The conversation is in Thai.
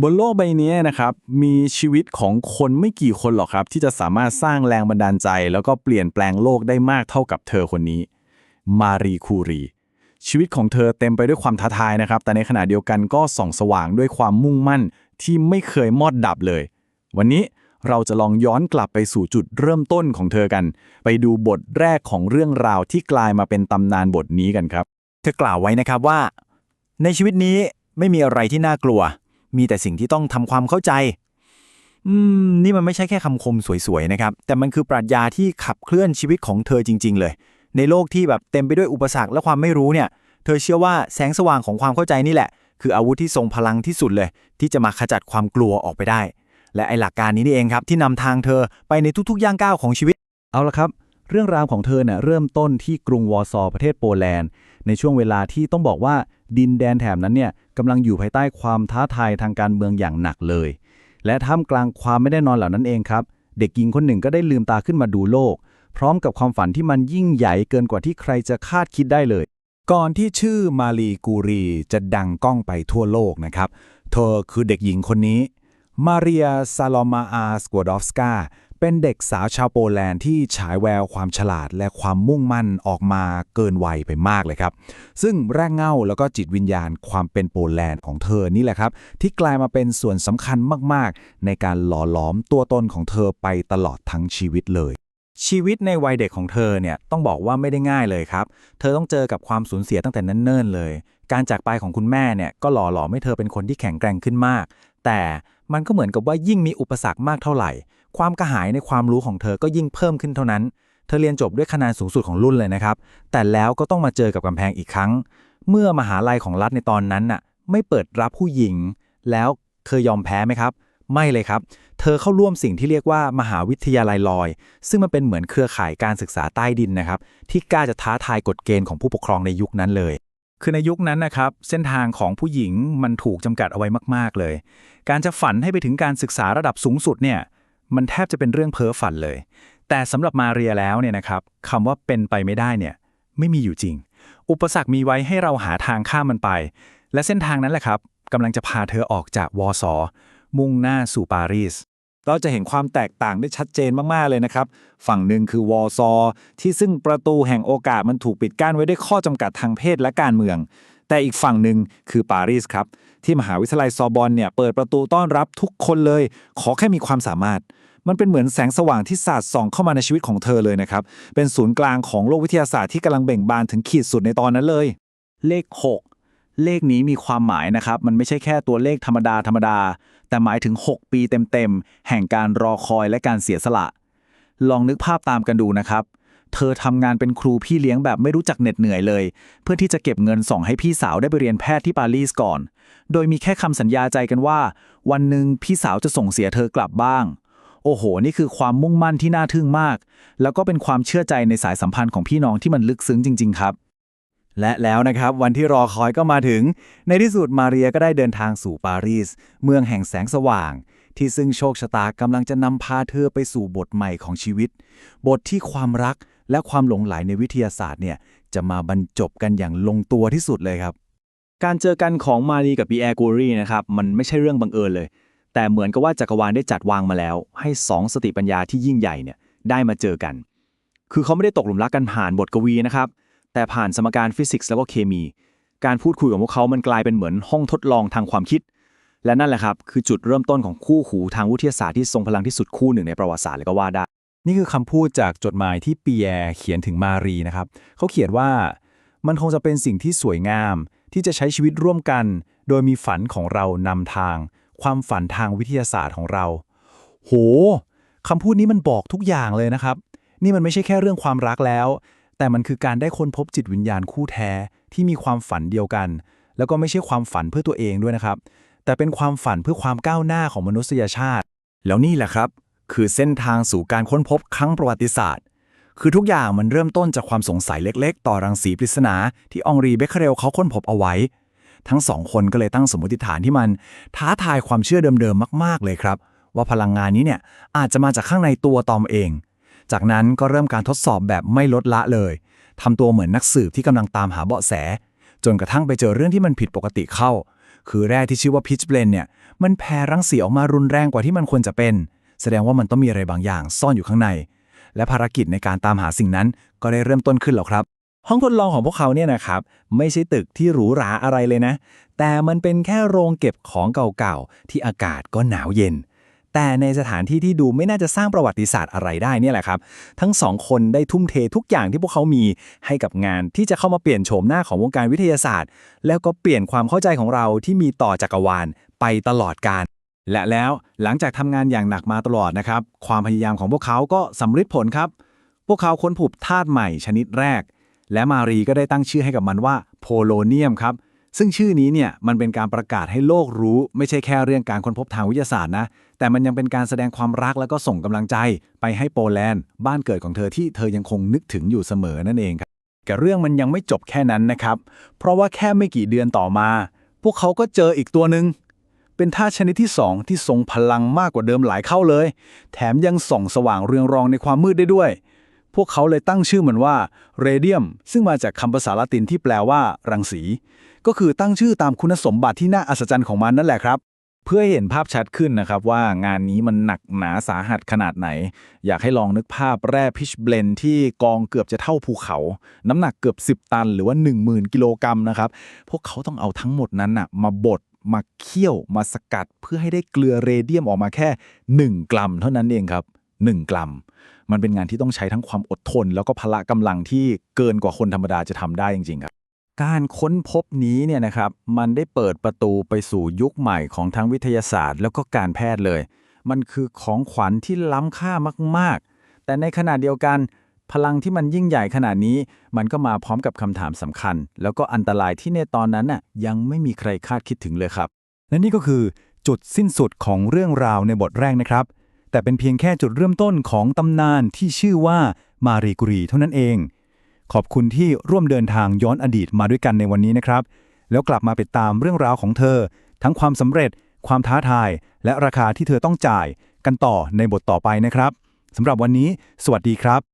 บนโลกใบนี้นะครับมีชีวิตของคนไม่กี่คนหรอกครับ ที่จะสามารถสร้างแรงบันดาลใจ แล้วก็เปลี่ยนแปลงโลกได้มากเท่ากับเธอคนนี้ มารีคูรี ชีวิตของเธอเต็มไปด้วยความท้าทายนะครับ แต่ในขณะเดียวกันก็ส่องสว่างด้วยความมุ่งมั่นที่ไม่เคยมอดดับเลย วันนี้เราจะลองย้อนกลับไปสู่จุดเริ่มต้นของเธอกัน ไปดูบทแรกของเรื่องราวที่กลายมาเป็นตำนานบทนี้กันครับ เธอกล่าวไว้นะครับว่า ในชีวิตนี้ไม่มีอะไรที่น่ากลัว มีแต่สิ่งที่ต้องทำความเข้าใจอืมนี่มันไม่ใช่แค่คำคมสวยๆนะครับ แต่มันคือปรัชญาที่ขับเคลื่อนชีวิตของเธอจริง ๆ เลย ในโลกที่แบบเต็มไปด้วยอุปสรรคและความไม่รู้เนี่ย เธอเชื่อว่าแสงสว่างของความเข้าใจนี่แหละ คืออาวุธที่ทรงพลังที่สุดเลย ที่จะมาขจัดความกลัวออกไปได้ และไอหลักการนี้นี่เองครับ ที่นำทางเธอไปในทุกๆย่างก้าวของชีวิต เอาละครับ เรื่องราวของเธอเนี่ยเริ่มต้นที่กรุงวอร์ซอประเทศโปแลนด์ ในช่วงเวลาที่ต้องบอกว่า ดินแดนแถบนั้นเนี่ยกำลังอยู่ภายใต้ความท้าทายทางการเมืองอย่างหนักเลย และท่ามกลางความไม่แน่นอนเหล่านั้นเองครับ เด็กหญิงคนหนึ่งก็ได้ลืมตาขึ้นมาดูโลก พร้อมกับความฝันที่มันยิ่งใหญ่เกินกว่าที่ใครจะคาดคิดได้เลย ก่อนที่ชื่อมาลีกูรีจะดังก้องไปทั่วโลกนะครับ เธอคือเด็กหญิงคนนี้มาเรียซาลอมาอาสกวดอฟสกา เป็นเด็กสาวชาวโปแลนด์ที่ฉายแววความฉลาดและความมุ่งมั่นออกมาเกินวัยไปมากเลยครับ ซึ่งแรกเหง้าแล้วก็จิตวิญญาณความเป็นโปแลนด์ของเธอนี่แหละครับ ที่กลายมาเป็นส่วนสำคัญมากๆ ในการหล่อหลอมตัวตนของเธอไปตลอดทั้งชีวิตเลย ชีวิตในวัยเด็กของเธอเนี่ยต้องบอกว่าไม่ได้ง่ายเลยครับ เธอต้องเจอกับความสูญเสียตั้งแต่นั้นเนิ่นเลย การจากไปของคุณแม่เนี่ยก็หล่อหลอมให้เธอเป็นคนที่แข็งแกร่งขึ้นมาก แต่มันก็เหมือนกับว่ายิ่งมีอุปสรรคมากเท่าไหร่ ความกระหายในความรู้ของเธอก็ยิ่งเพิ่มขึ้นเท่านั้น เธอเรียนจบด้วยคะแนนสูงสุดของรุ่นเลยนะครับ แต่แล้วก็ต้องมาเจอกับกำแพงอีกครั้ง เมื่อมหาลัยของรัฐในตอนนั้นน่ะไม่เปิดรับผู้หญิง แล้วเธอยอมแพ้ไหมครับ ไม่เลยครับ เธอเข้าร่วมสิ่งที่เรียกว่ามหาวิทยาลัยลอย ซึ่งมันเป็นเหมือนเครือข่ายการศึกษาใต้ดินนะครับ ที่กล้าจะท้าทายกฎเกณฑ์ของผู้ปกครองในยุคนั้นเลยคือในยุคนั้นนะครับ เส้นทางของผู้หญิงมันถูกจำกัดเอาไว้มาก ๆ เลย การจะฝันให้ไปถึงการศึกษาระดับสูงสุดเนี่ย มันแทบจะเป็นเรื่องเพ้อฝันเลย แต่สำหรับมาเรียแล้วเนี่ยนะครับคำว่าเป็นไปไม่ได้เนี่ยไม่มีอยู่จริง อุปสรรคมีไว้ให้เราหาทางข้ามมันไป และเส้นทางนั้นแหละครับกำลังจะพาเธอออกจากวอซอมุ่งหน้าสู่ปารีสเราจะเห็นความแตกต่างได้ชัดเจนมาก ๆ เลยนะครับ ฝั่งหนึ่งคือวอซอที่ซึ่งประตูแห่งโอกาสมันถูกปิดกั้นไว้ด้วยข้อจำกัดทางเพศและการเมือง แต่อีกฝั่งหนึ่งคือปารีสครับ ที่มหาวิทยาลัยซอร์บอนเนี่ยเปิดประตูต้อนรับทุกคนเลย ขอแค่มีความสามารถ มันเป็นเหมือนแสงสว่างที่สาดส่องเข้ามาในชีวิตของเธอเลยนะครับ เป็นศูนย์กลางของโลกวิทยาศาสตร์ที่กำลังเบ่งบานถึงขีดสุดในตอนนั้นเลย เลข 6 เลขนี้มีความหมายนะครับ มันไม่ใช่แค่ตัวเลขธรรมดาธรรมดา แต่หมายถึง 6 ปีเต็มๆ แห่งการรอคอยและการเสียสละ ลองนึกภาพตามกันดูนะครับ เธอทำงานเป็นครูพี่เลี้ยงแบบไม่รู้จักเหน็ดเหนื่อยเลย เพื่อที่จะเก็บเงินส่งให้พี่สาวได้ไปเรียนแพทย์ที่ปารีสก่อน โดยมีแค่คำสัญญาใจกันว่า วันหนึ่งพี่สาวจะส่งเสียเธอกลับบ้าง โอ้โห นี่คือความมุ่งมั่นที่น่าทึ่งมาก แล้วก็เป็นความเชื่อใจในสายสัมพันธ์ของพี่น้องที่มันลึกซึ้งจริง ๆ ครับ และแล้วนะครับวันที่รอคอยก็มาถึง ในที่สุดมาเรียก็ได้เดินทางสู่ปารีส เมืองแห่งแสงสว่างที่ซึ่งโชคชะตากำลังจะนำพาเธอไปสู่บทใหม่ของชีวิต บทที่ความรัก และความหลงไหลในวิทยาศาสตร์เนี่ยจะมาบรรจบกันอย่างลงตัวที่สุดเลยครับ การเจอกันของมารีกับปีแอร์กูรีนะครับมันไม่ใช่เรื่องบังเอิญเลย แต่เหมือนกับว่าจักรวาลได้จัดวางมาแล้ว ให้สองสติปัญญาที่ยิ่งใหญ่เนี่ยได้มาเจอกัน คือเขาไม่ได้ตกหลุมรักกันผ่านบทกวีนะครับแต่ผ่านสมการฟิสิกส์แล้วก็เคมี การพูดคุยของพวกเขามันกลายเป็นเหมือนห้องทดลองทางความคิด และนั่นแหละครับ คือจุดเริ่มต้นของคู่หูทางวิทยาศาสตร์ที่ทรงพลังที่สุดคู่หนึ่งในประวัติศาสตร์เลยก็ว่าได้ นี่คือคำพูดจากจดหมายที่ปีแอร์เขียนถึงมารีนะครับ เขาเขียนว่า มันคงจะเป็นสิ่งที่สวยงาม ที่จะใช้ชีวิตร่วมกัน โดยมีฝันของเรานำทาง ความฝันทางวิทยาศาสตร์ของเรา โหคำพูดนี้มันบอกทุกอย่างเลยนะครับ นี่มันไม่ใช่แค่เรื่องความรักแล้ว แต่มันคือการได้ค้นพบจิตวิญญาณคู่แท้ที่มีความฝันเดียวกัน แล้วก็ไม่ใช่ความฝันเพื่อตัวเองด้วยนะครับ แต่เป็นความฝันเพื่อความก้าวหน้าของมนุษยชาติ แล้วนี่แหละครับ คือเส้นทางสู่การค้นพบครั้งประวัติศาสตร์ คือทุกอย่างมันเริ่มต้นจากความสงสัยเล็ก ๆ ต่อรังสีปริศนาที่องรีเบคเคเรลเขาค้นพบเอาไว้ ทั้งสองคนก็เลยตั้งสมมติฐานที่มันท้าทายความเชื่อเดิมๆมาก ๆ เลยครับ ว่าพลังงานนี้เนี่ยอาจจะมาจากข้างในตัวตอมเอง จากนั้นก็เริ่มการทดสอบแบบไม่ลดละเลยทำตัวเหมือนนักสืบที่กำลังตามหาเบาะแส จนกระทั่งไปเจอเรื่องที่มันผิดปกติเข้า คือแร่ที่ชื่อว่าพิชเบลนเนี่ยมันแผ่รังสีออกมารุนแรงกว่าที่มันควรจะเป็น แสดงว่ามันต้องมีอะไรบางอย่างซ่อนอยู่ข้างใน และภารกิจในการตามหาสิ่งนั้นก็ได้เริ่มต้นขึ้นแล้วครับ ห้องทดลองของพวกเขาเนี่ยนะครับ ไม่ใช่ตึกที่หรูหราอะไรเลยนะ แต่มันเป็นแค่โรงเก็บของเก่าๆที่อากาศก็หนาวเย็น แต่ในสถานที่ที่ดูไม่น่าจะสร้างประวัติศาสตร์อะไรได้เนี่ยแหละครับ ทั้งสองคนได้ทุ่มเททุกอย่างที่พวกเขามีให้กับงานที่จะเข้ามาเปลี่ยนโฉมหน้าของวงการวิทยาศาสตร์ แล้วก็เปลี่ยนความเข้าใจของเราที่มีต่อจักรวาลไปตลอดกาล และแล้วหลังจากทำงานอย่างหนักมาตลอดนะครับ ความพยายามของพวกเขาก็สำเร็จผลครับ พวกเขาค้นพบธาตุใหม่ชนิดแรก และมารีก็ได้ตั้งชื่อให้กับมันว่าโพโลเนียมครับซึ่งชื่อนี้เนี่ยมันเป็นการประกาศให้โลกรู้ ไม่ใช่แค่เรื่องการค้นพบทางวิทยาศาสตร์นะ แต่มันยังเป็นการแสดงความรักแล้วก็ส่งกำลังใจ ไปให้โปแลนด์ บ้านเกิดของเธอที่เธอยังคงนึกถึงอยู่เสมอนั่นเองครับแต่เรื่องมันยังไม่จบแค่นั้นนะครับ เพราะว่าแค่ไม่กี่เดือนต่อมา พวกเขาก็เจออีกตัวหนึ่ง เป็นธาตุชนิดที่ 2 ที่ทรงพลังมากกว่าเดิมหลายเข้าเลย แถมยังส่องสว่างเรืองรองในความมืดได้ด้วย พวกเขาเลยตั้งชื่อมันว่าเรเดียม ซึ่งมาจากคำภาษาละตินที่แปลว่า รังสี ก็คือตั้งชื่อตามคุณสมบัติที่น่าอัศจรรย์ของมันนั่นแหละครับเพื่อให้เห็นภาพชัดขึ้นนะครับว่างานนี้มันหนักหนาสาหัสขนาดไหน อยากให้ลองนึกภาพแร่พิชเบลนที่กองเกือบจะเท่าภูเขา น้ำหนักเกือบ 10 ตันหรือว่า 10,000 กิโลกรัมนะครับ พวกเขาต้องเอาทั้งหมดนั้นนะมาบด มาเคี่ยวมาสกัดเพื่อให้ได้เกลือเรเดียมออกมาแค่ 1 กรัม เท่านั้นเองครับ 1 กรัม มันเป็นงานที่ต้องใช้ทั้งความอดทน แล้วก็พละกำลังที่เกินกว่าคนธรรมดาจะทำได้จริงๆครับการค้นพบนี้เนี่ยนะครับมันได้เปิดประตูไปสู่ยุคใหม่ของทั้งวิทยาศาสตร์ แล้วก็การแพทย์เลย มันคือของขวัญที่ล้ำค่ามาก ๆ แต่ในขณะเดียวกัน พลังที่มันยิ่งใหญ่ขนาดนี้ มันก็มาพร้อมกับคำถามสำคัญ แล้วก็อันตรายที่ในตอนนั้นน่ะยังไม่มีใครคาดคิดถึงเลยครับ และนี่ก็คือจุดสิ้นสุดของเรื่องราวในบทแรกนะครับ แต่เป็นเพียงแค่จุดเริ่มต้นของตำนานที่ชื่อว่ามารีกุรีเท่านั้นเอง ขอบคุณที่ร่วมเดินทางย้อนอดีตมาด้วยกันในวันนี้นะครับ แล้วกลับมาติดตามเรื่องราวของเธอ ทั้งความสำเร็จ ความท้าทาย และราคาที่เธอต้องจ่าย กันต่อในบทต่อไปนะครับสำหรับวันนี้ สวัสดีครับ